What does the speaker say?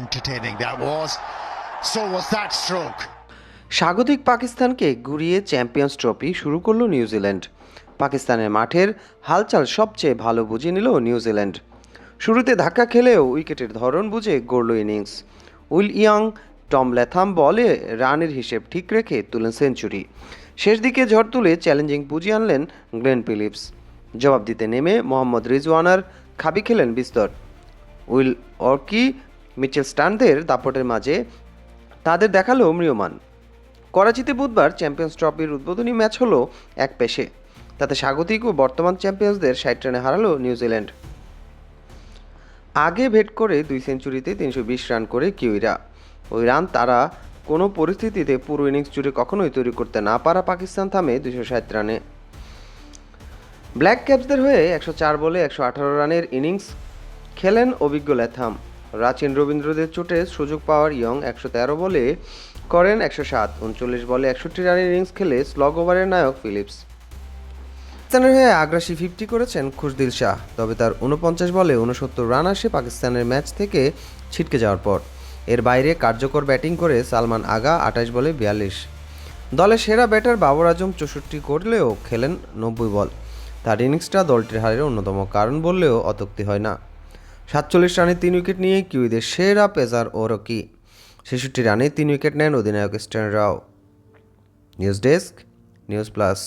entertaining that was. So was that stroke. স্বাগতিক পাকিস্তানকে ঘুরিয়ে চ্যাম্পিয়ন্স ট্রফি শুরু করল নিউজিল্যান্ড পাকিস্তানের মাঠের হালচাল সবচেয়ে ভালো বুঝে নিল নিউজিল্যান্ড শুরুতে ধাক্কা খেলেও উইকেটের ধরন বুঝে গড়ল innings. Will Young, Tom Latham বলে রানের হিসেব ঠিক রেখে তুলেন সেঞ্চুরি। শেষ দিকে ঝড় তুলে চ্যালেঞ্জিং পুঁজি আনলেন গ্লেন ফিলিপস। জবাব দিতে নেমে মোহাম্মদ রিজওয়ানার খাবি খেলেন বিস্তর। উইল অর্কি মিচেল স্টানদের দাপটের মাঝে তাদের দেখাল ম্রিয়মান। করাচিতে বুধবার চ্যাম্পিয়ন্স ট্রফির উদ্বোধনী ম্যাচ হলো এক পেশে। তাতে স্বাগতিক ও বর্তমান চ্যাম্পিয়ন্সদের ষাট রানে হারালো নিউজিল্যান্ড আগে ভেট করে দুই সেঞ্চুরিতে তিনশো বিশ রান করে কিউইরা। ওই রান তারা কোনো পরিস্থিতিতে পুরো ইনিংস জুড়ে কখনোই তৈরি করতে না পারা পাকিস্তান থামে দুশো ষাট রানে। ব্ল্যাক ক্যাপসদের হয়ে একশো চার বলে একশো আঠারো রানের ইনিংস খেলেন অভিজ্ঞ ল্যাথাম। রাচিন রবীন্দ্রদের চোটে সুযোগ পাওয়ার ইয়ং একশো তেরো বলে করেন একশো সাত। উনচল্লিশ বলে একষট্টি রানের ইনিংস খেলে স্লগ ওভারের নায়ক ফিলিপস। পাকিস্তানের হয়ে আগ্রাসী ফিফটি করেছেন খুশদিল শাহ, তবে তার উনপঞ্চাশ বলে উনসত্তর রান আসে পাকিস্তানের ম্যাচ থেকে ছিটকে যাওয়ার পর। এর বাইরে কার্যকর ব্যাটিং করে সালমান আগা, আঠাশ বলে বিয়াল্লিশ। দলের সেরা ব্যাটার বাবর আজম চৌষট্টি করলেও খেলেন নব্বই বল। তার ইনিংসটা দলটির হারের অন্যতম কারণ বললেও অত্যুক্তি হয় না। সাতচল্লিশ রানে তিন উইকেট নিয়ে কিউইদের সেরা পেজার ও রকি ছেষট্টি রানে তিন উইকেট নেন অধিনায়ক Stan Rao. News desk, news plus.